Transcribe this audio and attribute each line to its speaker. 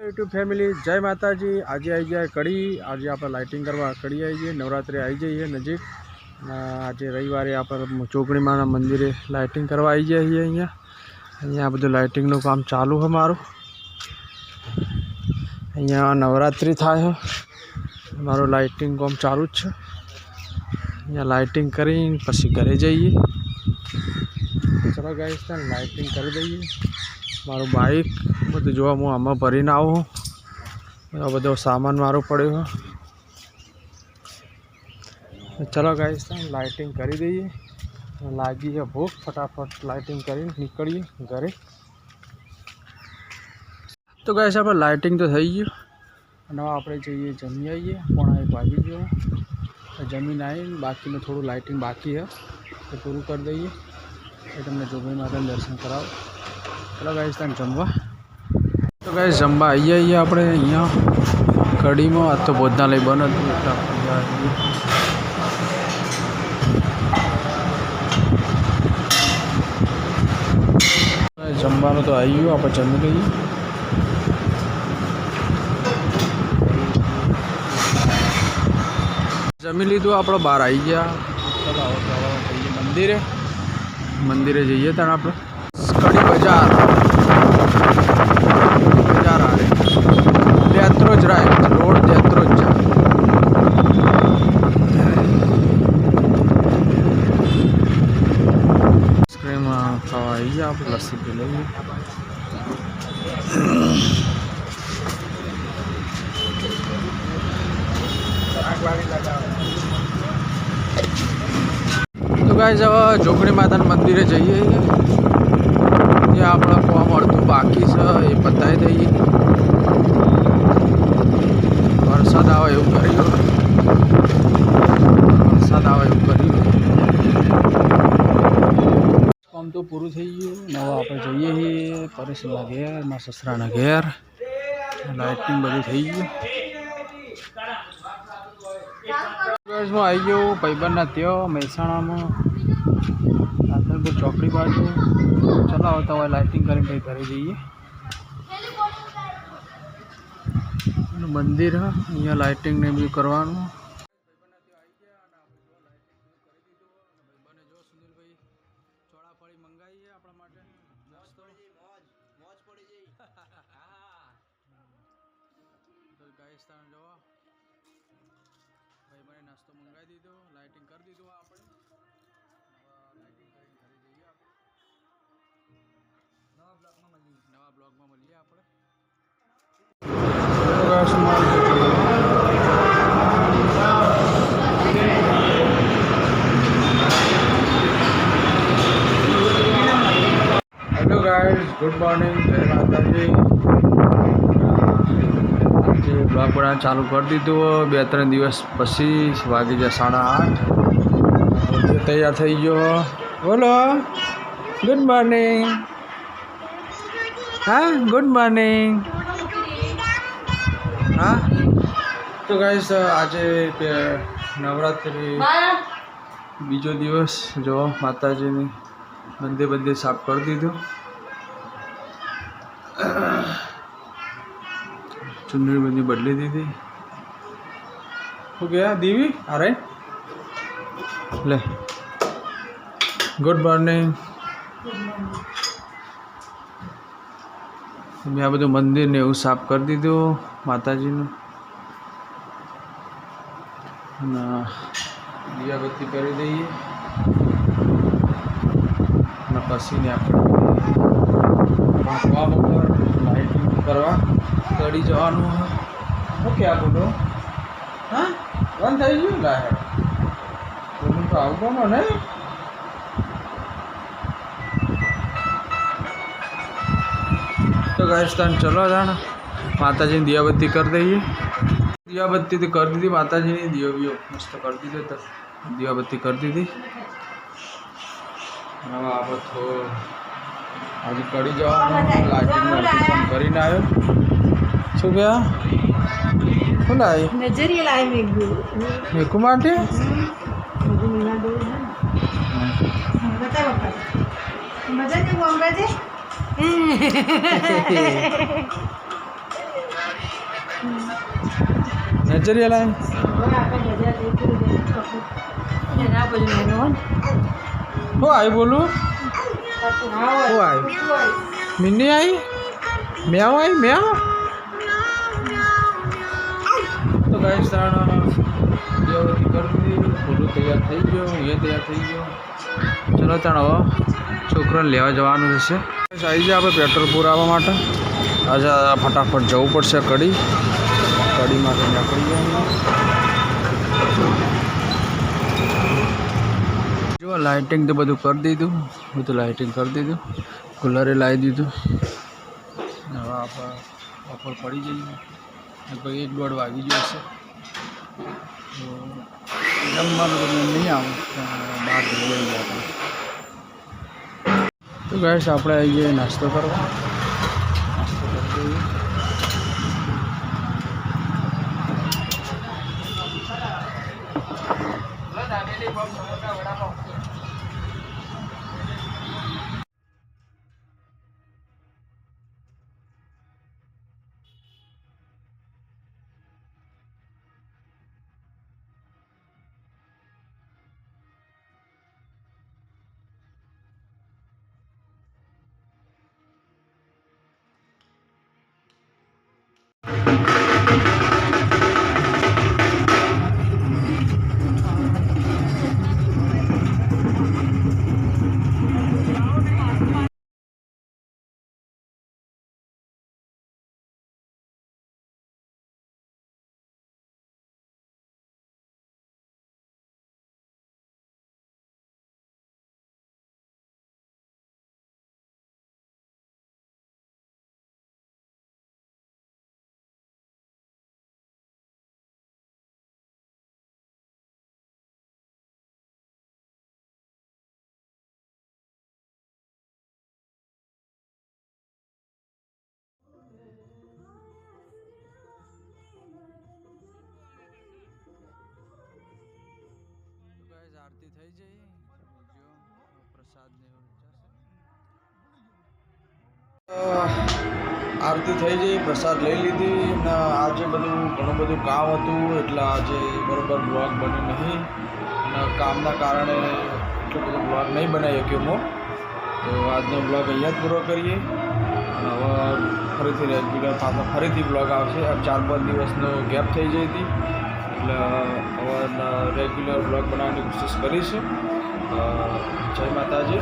Speaker 1: YouTube family જય માતાજી આજે આવી જાય કડી આજે આપણે લાઇટિંગ કરવા કડી આવી જઈએ નવરાત્રિ આવી જઈએ નજીક અને આજે રવિવારે આપણે ચોકડીમાંના મંદિરે લાઇટિંગ કરવા આવી જઈએ અહીંયા અહીંયા બધું લાઇટિંગનું કામ ચાલુ છે મારું અહીંયા નવરાત્રિ થાય છે મારું લાઇટિંગ કામ ચાલુ જ છે અહીંયા લાઇટિંગ કરીને પછી ઘરે જઈએ ચલો ગાઈસ ત્યાં લાઇટિંગ કરી દઈએ મારું બાઇક બધું જોવા હું આમાં ભરીને આવું આ બધો સામાન મારો પડ્યો છે ચલો ગાઈસ ત્યાં લાઇટિંગ કરી દઈએ લાગી છે ભૂખ ફટાફટ લાઇટિંગ કરીને નીકળીએ ઘરે તો ગાઈસ આપણે લાઇટિંગ તો થઈ ગયું અને હવે આપણે જઈએ જમી આવીએ પોણા એક વાગી ગયો જમીન આવીને બાકીનું થોડું લાઇટિંગ બાકી છે એ પૂરું કરી દઈએ એ તમને જોગણી માતાને દર્શન કરાવો ચલો ગાઈસ ત્યાં જમવા ગાઈસ જમવા આવી આવીએ આપણે અહીંયા. કડીમાં આ તો ભોજનાલય બંધ હતું એટલે આપણે જમવાનું તો આવી ગયું, આપણે જમી લઈએ. જમી લીધું, આપણે બહાર આવી ગયા. મંદિરે. મંદિરે જઈએ ત્યાં આપણે. કડી બજાર ગયા પી લઈએ તો ગાઈસ હવે જોગણી માતાના મંદિરે જઈએ. ત્યાં આપણે કોમ અડધું બાકી છે, એ પતાવી દઈએ વરસાદ આવે એવું કર્યું વરસાદ આવે એવું કર્યું કામ તો પૂરું થઈ ગયું ને હવે આપણે જઈએ છીએ પરેશના ઘેર, મારા સસરાના ઘેર. લાઇટિંગ બધું થઈ ગયું. હું આવી ગયો ભાઈબંધના ત્યાં, મહેસાણામાં. રાધનપુર ચોકડી બાજુ. ચલો આવતા હોય લાઇટિંગ કરીને પછી ઘરે જઈએ. મંદિર અહીંયા લાઇટિંગ ને બી કરવાનું. ભાઈ મને નાસ્તો મંગાવી દીધો લાઇટિંગ કરી દીધું આપણે લાઇટિંગ કરીને ઘરે જઈએ આપણે નવા બ્લોગમાં મળીએ નવા બ્લોગમાં મળીએ આપણે હેલો ગાઈઝ ગુડ આજે ચાલુ કરી દીધું બે ત્રણ દિવસ પછી વાગી જાય સાડા આઠ. તૈયાર થઈ ગયો બોલો ગુડ મોર્નિંગ હા ગુડ મોર્નિંગ હા? તો ગાઈશ આજે નવરાત્રી બીજો દિવસ. જો માતાજીની મંદિર બંધે સાફ કરી દીધું. ચુંદડી બધી બદલી દીધી શું ગયા દીવી અરે લે ગુડ મોર્નિંગ મેં આ બધું મંદિર ને એવું સાફ કરી દીધું માતાજીનું અને દિયાબત્તી કરી દઈએ અને પછી ને આપણે વાંચવા ઉપર લાઇટિંગ કરવા ચડી જવાનું શું ક્યાં આ બધું હા? બંધ થઈ ગયું લાય બોલું તો આવવાનું ને તો ગાયસ્તાન ચલો જાણ. માતાજીની દિયાબત્તી કરી દઈએ. દિયાબત્તી તો કરી દીધી, માતાજીની દિયો મસ્ત કરી દીધો તો. દિયાબત્તી કરી દીધી. હવે આપણે થોડું આજે કડી જવાનું. લાઇટિંગ કરીને આવ્યો. શું ગયા શું લાવી
Speaker 2: નજરિયા લાવી મેઘું
Speaker 1: મેકુ માટે
Speaker 2: મેઘું મીના દોર બતાવો મજા નહીં અંગ્રેજી
Speaker 1: નેચરિયલ આય
Speaker 2: હવે આપણે બજાર જઈશું એટલે એના પછી નાનો હોય ને
Speaker 1: હું આવી બોલું
Speaker 2: પાછું હા હોય
Speaker 1: હું આવી
Speaker 2: શું હોય
Speaker 1: મિની આવી મેવ આવી મેવ ગાઈસ તાણ દેવતી કરી ફોટો તૈયાર થઈ ગયો એ તૈયાર થઈ ગયો. ચલો હવે છોકરાને લેવા જવાનું થશે આવી જાય આપણે પેટ્રોલ પુરાવવા માટે. આજે ફટાફટ જવું પડશે કડી. કડી માટે નીકળી ગયા જો લાઇટિંગ તો બધું કરી દીધું. બધું લાઇટિંગ કરી દીધું. કુલરે લાવી દીધું. હવે આપણે બપોર પડી જઈએ. કોઈ એક દોઢ વાગી ગયો છે. જમવાનું તો નહીં આવું બહાર જઈએ આપણે. તો ગેસ આપણે આવી જઈએ નાસ્તો કરવા. Thank you. થઈ જઈ જો પ્રસાદ ને આરતી થઈ જઈ પ્રસાદ લઈ લીધી. ને આજે બધું, ઘણું બધું કામ હતું, એટલે આજે બરોબર બ્લોગ બન્યો નહીં. અને કામના કારણે એટલો બધો બ્લોગ નહીં બનાવી શક્યો હું તો આજનો બ્લોગ અહીંયા જ પૂરો કરીએ. અને હવે ફરીથી રેગ્યુલર પાછો ફરીથી બ્લોગ આવશે. ચાર પાંચ દિવસનો ગેપ થઈ જઈ હતી. એટલે હવે રેગ્યુલર બ્લોગ બનાવવાની કોશિશ કરીશું. જય માતાજી.